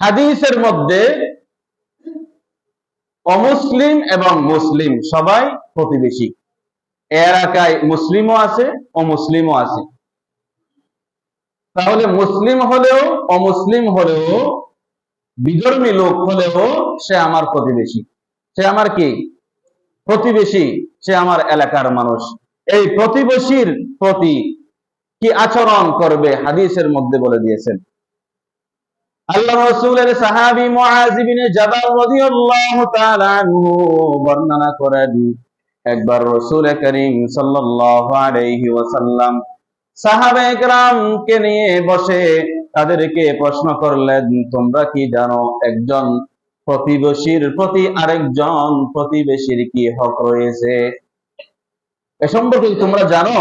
হাদিসের মধ্যে অমুসলিম এবং মুসলিম সবাই প্রতিবেশী। এলাকায় মুসলিমও আছে, অমুসলিমও আছে। তাহলে মুসলিম হলেও, অমুসলিম হলেও, বিধর্মী লোক হলেও সে আমার প্রতিবেশী। সে আমার কি? প্রতিবেশী। সে আমার এলাকার মানুষ। এই প্রতিবেশীর প্রতি কি আচরণ করবে? হাদিসের মধ্যে বলে দিয়েছেন। তাদেরকে প্রশ্ন করলেন, তোমরা কি জানো একজন প্রতিবেশীর প্রতি আরেকজন প্রতিবেশীর কি হক রয়েছে? এ সম্পর্কে তোমরা জানো?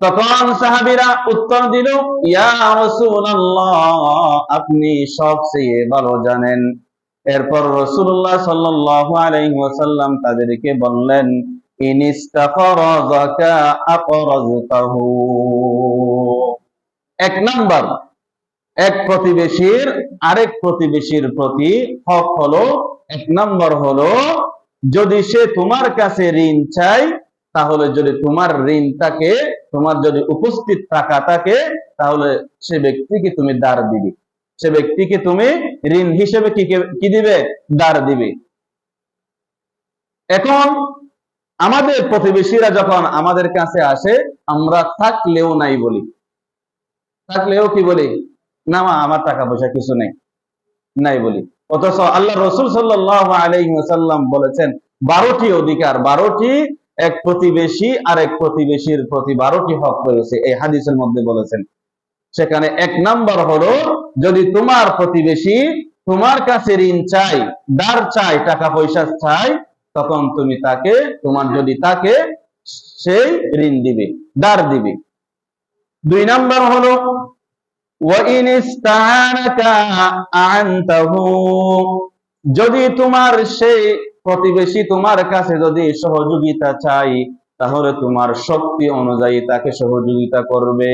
তখন সাহাবীরা উত্তর দিল আপনি সবচেয়ে ভালো জানেন। এরপর রাসূলুল্লাহ সাল্লাল্লাহু আলাইহি তাদেরকে বললেন এক নাম্বার, এক প্রতিবেশীর, আরেক প্রতিবেশীর প্রতি হক হলো, এক নাম্বার হলো, যদি সে তোমার কাছে ঋণ চায় তাহলে যদি তোমার ঋণ থাকে, তোমার যদি উপস্থিত টাকা থাকে, তাহলে সে ব্যক্তিকে তুমি দাঁড় দিবে। সে ব্যক্তিকে তুমি ঋণ হিসেবে কি দিবে? দাঁড় দিবে। এখন আমাদের প্রতিবেশীরা যখন আমাদের কাছে আসে, আমরা থাকলেও নাই বলি। থাকলেও কি বলি? না মা, আমার টাকা পয়সা কিছু নেই। নাই বলি। অথচ আল্লাহ রসুল সাল্লাহ আলাইসাল্লাম বলেছেন, বারোটি অধিকার, বারোটি এক প্রতিবেশী আর এক প্রতিবেশীর প্রতি বারোটি হক রয়েছে। এই হাদিসের মধ্যে বলেছেন। সেখানে এক নাম্বার হলো, যদি তোমার প্রতিবেশী তোমার কাছে ঋণ চাই দার চাই টাকা পয়সা চাই তখন তুমি তাকে, তোমার যদি তাকে সেই ঋণ দিবে দার দিবে। দুই নাম্বার হলো যদি তোমার সেই প্রতিবেশী তোমার কাছে যদি সহযোগিতা চাই, তাহলে তোমার শক্তি অনুযায়ী তাকে সহযোগিতা করবে।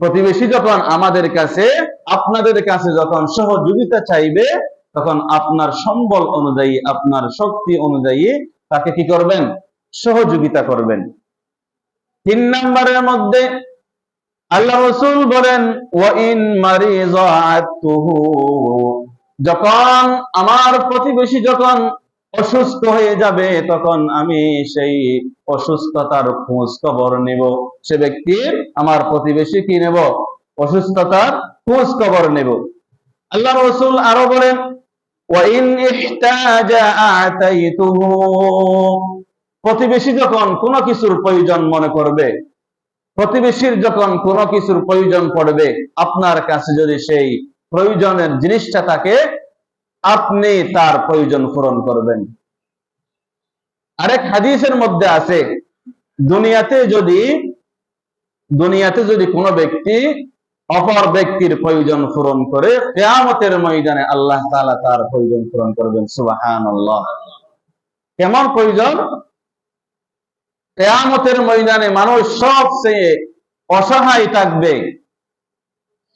প্রতিবেশী যখন আমাদের কাছে, আপনাদের কাছে যখন সহযোগিতা চাইবে, তখন আপনার সম্বল অনুযায়ী, আপনার শক্তি অনুযায়ী তাকে কি করবেন? সহযোগিতা করবেন। তিন নম্বরের মধ্যে আল্লাহ রসুল বলেন, ওয়াইন মারিজাতুহু যখন আমার প্রতিবেশী যখন অসুস্থ হয়ে যাবে, তখন আমি সেই অসুস্থতার খোঁজ খবর নেব। সে ব্যক্তির আমার প্রতিবেশী কি নেব? অসুস্থতার খোঁজ খবর নেব। আল্লাহ রসুল আরও বলেন প্রতিবেশী যখন কোনো কিছুর প্রয়োজন মনে করবে, প্রতিবেশীর যখন কোনো কিছুর প্রয়োজন পড়বে, আপনার কাছে যদি সেই প্রয়োজনের জিনিসটা থাকে আপনি তার প্রয়োজন পূরণ করবেন। আরেক হাদিসের মধ্যে আছে, দুনিয়াতে যদি দুনিয়াতে যদি কোনো ব্যক্তি অপর ব্যক্তির প্রয়োজন পূরণ করে, কেয়ামতের ময়দানে আল্লাহ তাআলা তার প্রয়োজন পূরণ করবেন, সুবহানাল্লাহ। কেমন প্রয়োজন? কেয়ামতের ময়দানে মানুষ সবচেয়ে অসহায় থাকবে,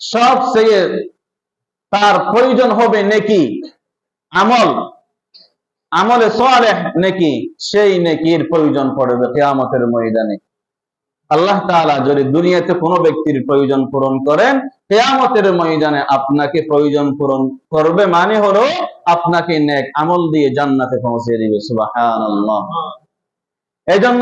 সবচেয়ে তার প্রয়োজন হবে নেকি? আমল। আমলে সোয়ালেহ নেকি? সেই নেকির প্রয়োজন পড়বে কেয়ামতের ময়দানে। আল্লাহ তাআলা যদি দুনিয়াতে কোনো ব্যক্তির প্রয়োজন পূরণ করেন, কেয়ামতের ময়দানে আপনাকে প্রয়োজন পূরণ করবে মানে হলো আপনাকে নেক আমল দিয়ে জান্নাতে পৌঁছে দিবে। সুবহানাল্লাহ। এই জন্য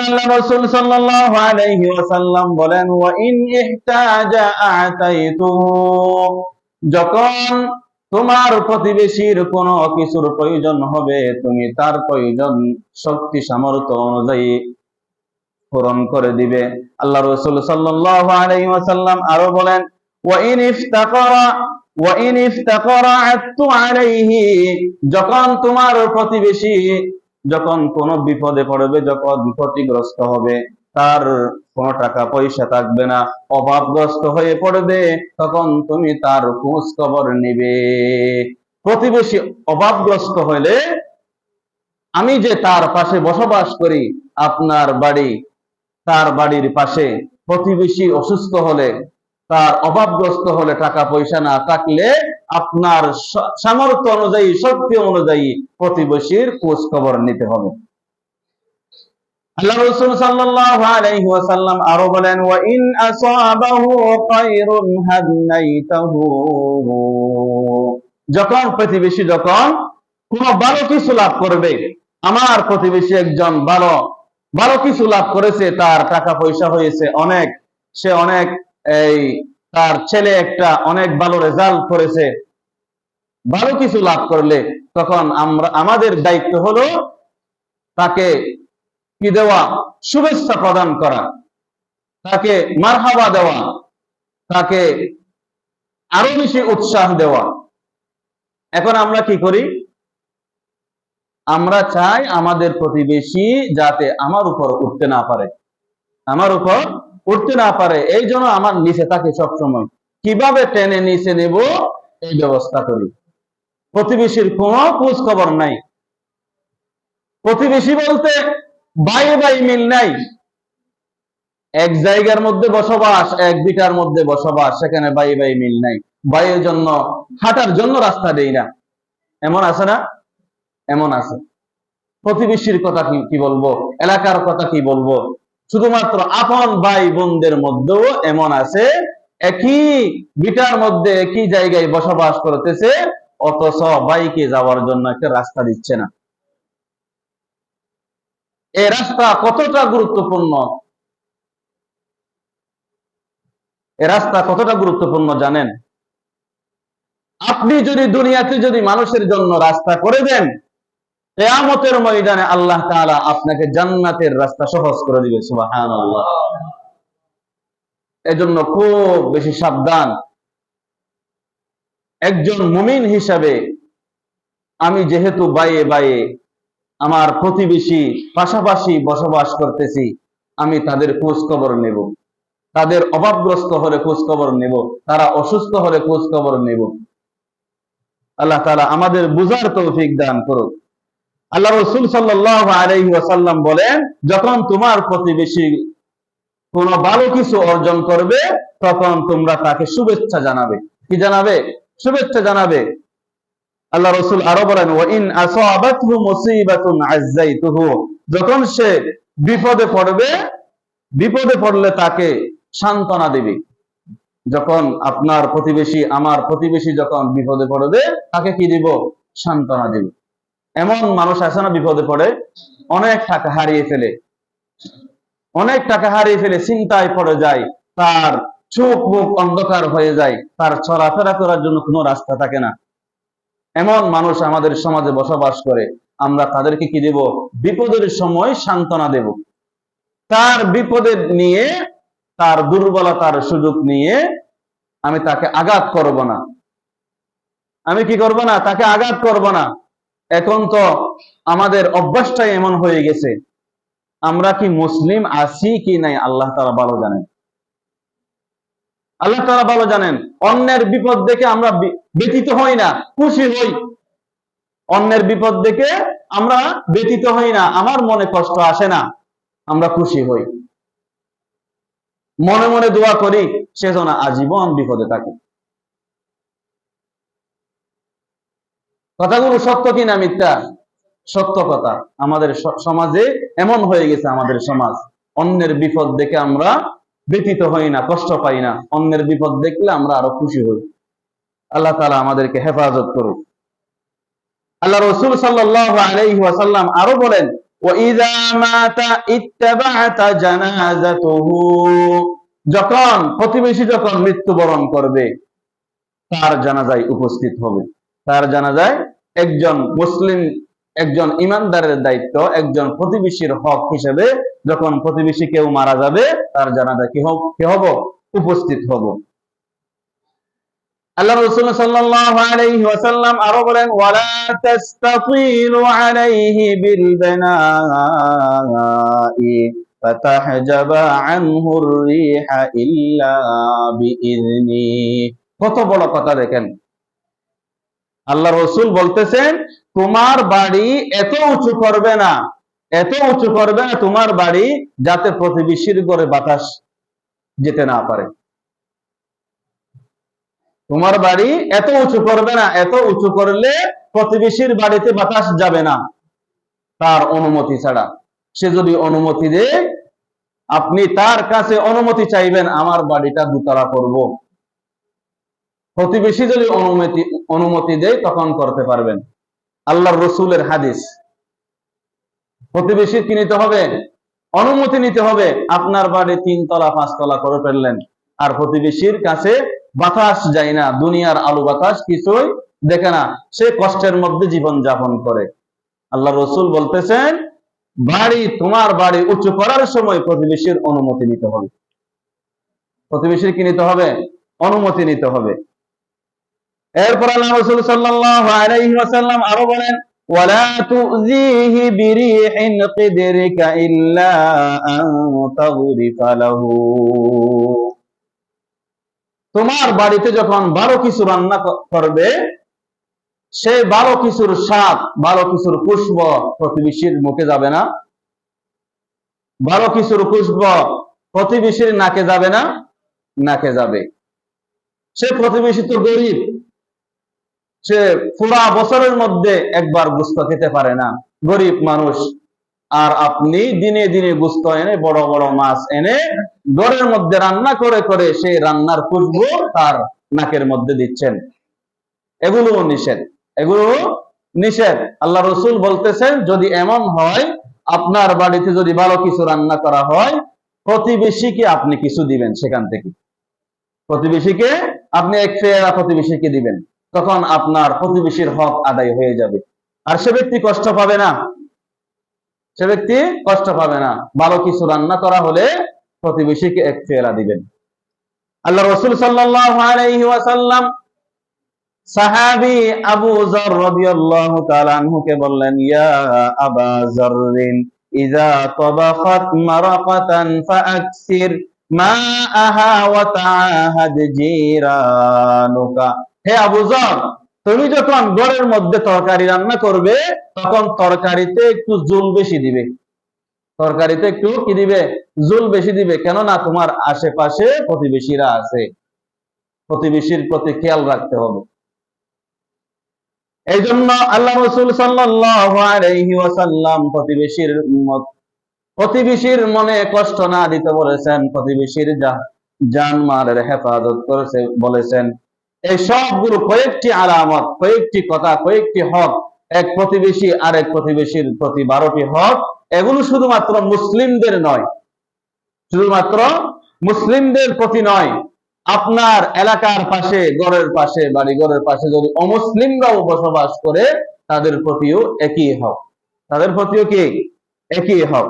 আল্লাহ যখন তোমার প্রতিবেশীর কোন কিছুর প্রয়োজন হবে, তুমি তার প্রয়োজন শক্তি সামর্থ্য অনুযায়ী পূরণ করে দিবে। আল্লাহ রসুল সাল্লাল্লাহু আলাইহি ওয়াসাল্লাম আরও বলেন ওয়া ইন ইফতাকারা ওয়া ইন ইফতাকারা আতু আলাইহি যখন তোমার প্রতিবেশী যখন কোন বিপদে পড়বে, যখন ক্ষতিগ্রস্ত হবে তার কোনো টাকা পয়সা থাকবে না। অভাবগ্রস্ত হয়ে পড়বে, তখন তুমি তার খোঁজ খবর নিবে। প্রতিবেশী অভাবগ্রস্ত হলে, আমি যে তার পাশে বসবাস করি, আপনার বাড়ি, তার বাড়ির পাশে প্রতিবেশী অসুস্থ হলে, তার অভাবগ্রস্ত হলে টাকা পয়সা না থাকলে, আপনার সামর্থ্য অনুযায়ী, শক্তি অনুযায়ী প্রতিবেশীর খোঁজ খবর নিতে হবে। আল্লাহ রাসূল সাল্লাল্লাহু আলাইহি ওয়াসাল্লাম আরও বলেন, ওয়া ইন আসাবাহু খায়রুন হাদাইতাহু যখন প্রতিবেশী যখন কোনো ভালো কিছু লাভ করবে, আমার প্রতিবেশী একজন ভালো ভালো কিছু লাভ করেছে, তার টাকা পয়সা হয়েছে অনেক, সে অনেক এই তার ছেলে একটা অনেক ভালো রেজাল্ট করেছে। ভালো কিছু লাভ করলে তখন আমরা, আমাদের দায়িত্ব হলো তাকে কি দেওয়া? শুভেচ্ছা প্রদান করা। তাকে মারহাবা দেওয়া। তাকে আরও বেশি উৎসাহ দেওয়া। এখন আমরা কি করি? আমরা চাই আমাদের প্রতিবেশী যাতে আমার উপর উঠতে না পারে। আমার উপর উঠতে না পারে। এই জন্য আমার নিচে থাকে সবসময়। কীভাবে টেনে নিচে নেব? এই ব্যবস্থা করি। প্রতিবেশীর কোনো খোঁজ খবর নাই। প্রতিবেশী বলতে মিল নাই। এক জায়গার মধ্যে বসবাস, এক বিটার মধ্যে বসবাস, সেখানে মিল নাই। জন্য, হাঁটার জন্য রাস্তা দেই না। এমন আছে না? এমন আছে। প্রতিবেশীর কথা কি কি বলব? এলাকার কথা কি বলব? শুধুমাত্র আপন ভাই বোনদের মধ্যেও এমন আছে। একই বিটার মধ্যে, একই জায়গায় বসবাস করতেছে, অথচ বাইকে যাওয়ার জন্য একটা রাস্তা দিচ্ছে না। এই রাস্তা কতটা গুরুত্বপূর্ণ? এ রাস্তা কতটা গুরুত্বপূর্ণ জানেন? আপনি যদি দুনিয়াতে যদি মানুষের জন্য রাস্তা করে দেন, কেয়ামতের ময়দানে আল্লাহ তাআলা আপনাকে জান্নাতের রাস্তা সহজ করে দিবে, সুবহানাল্লাহ। এজন্য খুব বেশি সাবধান। একজন মুমিন হিসাবে আমি যেহেতু বাইয়ে বাইয়ে আমার প্রতিবেশী পাশাপাশি বসবাস করতেছি, আমি তাদের খোঁজ খবর নেব। তাদের অভাবগ্রস্ত হলে খোঁজ খবর নেব, তারা অসুস্থ হলে খোঁজ খবর নেব। আল্লাহ তাআলা আমাদের বুঝার তৌফিক দান করুক। আল্লাহ রসুল সাল্লাহ ওয়াসাল্লাম বলেন, যখন তোমার প্রতিবেশী কোন ভালো কিছু অর্জন করবে, তখন তোমরা তাকে শুভেচ্ছা জানাবে। কি জানাবে? শুভেচ্ছা জানাবে। আল্লাহ রসুল আরও বলেন ওয়া ইন আসাবাতহু যখন সে বিপদে পড়বে, বিপদে পড়লে তাকে সান্ত্বনা দিবে। যখন আপনার প্রতিবেশী, আমার প্রতিবেশী যখন বিপদে পড়বে, তাকে কি দিব? সান্ত্বনা দিব। এমন মানুষ আছে না বিপদে পড়ে, অনেক টাকা হারিয়ে ফেলে। অনেক টাকা হারিয়ে ফেলে, চিন্তায় পড়ে যায়, তার চোখ মুখ অন্ধকার হয়ে যায়, তার চলাফেরা করার জন্য কোনো রাস্তা থাকে না। এমন মানুষ আমাদের সমাজে বসবাস করে, আমরা তাদেরকে কি দেব? বিপদের সময় সান্ত্বনা দেব। তার বিপদে নিয়ে, তার দুর্বলতার সুযোগ নিয়ে আমি তাকে আঘাত করব না। আমি কি করব না? তাকে আঘাত করব না। এখন তো আমাদের অভ্যাসটাই এমন হয়ে গেছে। আমরা কি মুসলিম আছি কি নাই, আল্লাহ তারা ভালো জানেন। আল্লাহ তারা ভালো জানেন, অন্যের বিপদ দেখে আমরা ব্যতীত হই না, খুশি হই। অন্যের বিপদ দেখে আমরা ব্যতীত হই না, আমার মনে কষ্ট আসে না, আমরা খুশি হই। মনে মনে দোয়া করি, সে যেন আজীবন বিপদে থাকে। কথাগুলো সত্য কিনা মিথ্যা? সত্য কথা। আমাদের সমাজে এমন হয়ে গেছে আমাদের সমাজ। অন্যের বিপদ দেখে আমরা ব্যতীত হই না, কষ্ট পাই না। অন্যের বিপদ দেখলে আমরা আরও খুশি হই। আল্লাহ তালা আমাদেরকে হেফাজত করুক। আল্লাহ রসুল সাল্লাহ আরও বলেন যখন, প্রতিবেশী যখন মৃত্যুবরণ করবে, তার জানাজায় উপস্থিত হবে। তার জানাজায় একজন মুসলিম, একজন ইমানদারের দায়িত্ব, একজন প্রতিবেশীর হক হিসেবে যখন প্রতিবেশী কেউ মারা যাবে, তার জানাজা কি কি হব? উপস্থিত হব। আল্লাহ রাসূল সাল্লাল্লাহু আলাইহি ওয়াসাল্লাম আরও বলেন, ওয়ালা আলাইহি বিল বানাই আনহু আর-রিহা ইল্লা কত বড় কথা দেখেন। আল্লাহ রসুল বলতেছেন, তোমার বাড়ি এত উঁচু করবে না এত উঁচু করবে না তোমার বাড়ি যাতে প্রতিবেশীর ঘরে বাতাস যেতে না পারে। তোমার বাড়ি এত উঁচু করবে না, এত উঁচু করলে প্রতিবেশীর বাড়িতে বাতাস যাবে না। তার অনুমতি ছাড়া। সে যদি অনুমতি দেয়, আপনি তার কাছে অনুমতি চাইবেন, আমার বাড়িটা দুতলা করব। প্রতিবেশী যদি অনুমতি অনুমতি দেয়, তখন করতে পারবেন। আল্লাহর রসুলের হাদিস। প্রতিবেশী কি নিতে হবে? অনুমতি নিতে হবে। আপনার বাড়ি তিনতলা, পাঁচতলা করে ফেললেন। আর প্রতিবেশীর কাছে বাতাস যায় না, দুনিয়ার আলু বাতাস কিছুই দেখে না। সে কষ্টের মধ্যে জীবন যাপন করে। আল্লাহ রসুল বলতেছেন, বাড়ি তোমার বাড়ি উঁচু করার সময় প্রতিবেশীর অনুমতি নিতে হবে। প্রতিবেশীর কি নিতে হবে? অনুমতি নিতে হবে। এরপর আল্লাহ রসুল আলাইহি আরও বলেন ولا تؤذيه بريح قدرك إلا أن تغرف له তোমার বাড়িতে যখন ভালো কিছু রান্না ক- করবে সেই ভালো কিছুর স্বাদ ভালো কিছুর পুষ্প প্রতিবেশীর মুখে যাবে না ভালো কিছুর পুষ্প প্রতিবেশীর নাকে যাবে না নাকে যাবে সে প্রতিবেশী তো গরিব সে পুরা বছরের মধ্যে একবার গুস্ত খেতে পারে না। গরিব মানুষ। আর আপনি দিনে দিনে গুস্ত এনে, বড় বড় মাছ এনে, ঘরের মধ্যে রান্না করে করে সেই রান্নার খুশবু তার নাকের মধ্যে দিচ্ছেন। এগুলো নিষেধ। এগুলো নিষেধ। আল্লাহ রসুল বলতেছেন, যদি এমন হয়, আপনার বাড়িতে যদি ভালো কিছু রান্না করা হয়, প্রতিবেশীকে আপনি কিছু দিবেন সেখান থেকে। প্রতিবেশীকে আপনি এক ফেরা প্রতিবেশীকে দিবেন। তখন আপনার প্রতিবেশীর হক আদায় হয়ে যাবে। আর সে ব্যক্তি কষ্ট পাবে না। সে ব্যক্তি কষ্ট পাবে না। ভালো কিছু রান্না করা হলে প্রতিবেশীকে এক ফেরা দিবেন। আল্লাহ রসুল ওয়াসাল্লাম সাহাবী আবু আনহুকে বললেন, ইয়া আবা হে আবু যর তুমি যখন ঘরের মধ্যে তরকারি রান্না করবে, তখন তরকারিতে একটু জুল বেশি দিবে। তরকারিতে একটু কি দিবে? জুল বেশি দিবে। কেননা তোমার আশেপাশে প্রতিবেশীরা আছে। প্রতিবেশীর প্রতি খেয়াল রাখতে হবে। এই জন্য আল্লাহ রসুল আলাইহি প্রতিবেশীর প্রতিবেশীর মনে কষ্ট না দিতে বলেছেন, প্রতিবেশীর জানমালের হেফাজত করেছে বলেছেন। এই সবগুলো কয়েকটি আলামত, কয়েকটি কথা, কয়েকটি হক, এক প্রতিবেশী আর এক প্রতিবেশীর প্রতি বারোটি হক, এগুলো শুধুমাত্র মুসলিমদের নয়। শুধুমাত্র মুসলিমদের প্রতি নয়, আপনার এলাকার পাশে ঘরের পাশে বাড়ি ঘরের পাশে যদি অমুসলিমরাও বসবাস করে, তাদের প্রতিও একই হক। তাদের প্রতিও কি? একই হক।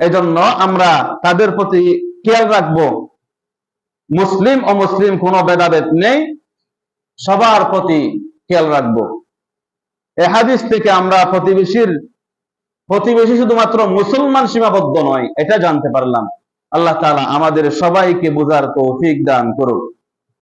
এজন্য আমরা তাদের প্রতি খেয়াল রাখব। মুসলিম অমুসলিম কোনো ভেদাভেদ নেই, সবার প্রতি খেয়াল রাখব। এ হাদিস থেকে আমরা প্রতিবেশীর, প্রতিবেশী শুধুমাত্র মুসলমান সীমাবদ্ধ নয়, এটা জানতে পারলাম। আল্লাহ তালা আমাদের সবাইকে বোঝার তৌফিক দান করুক।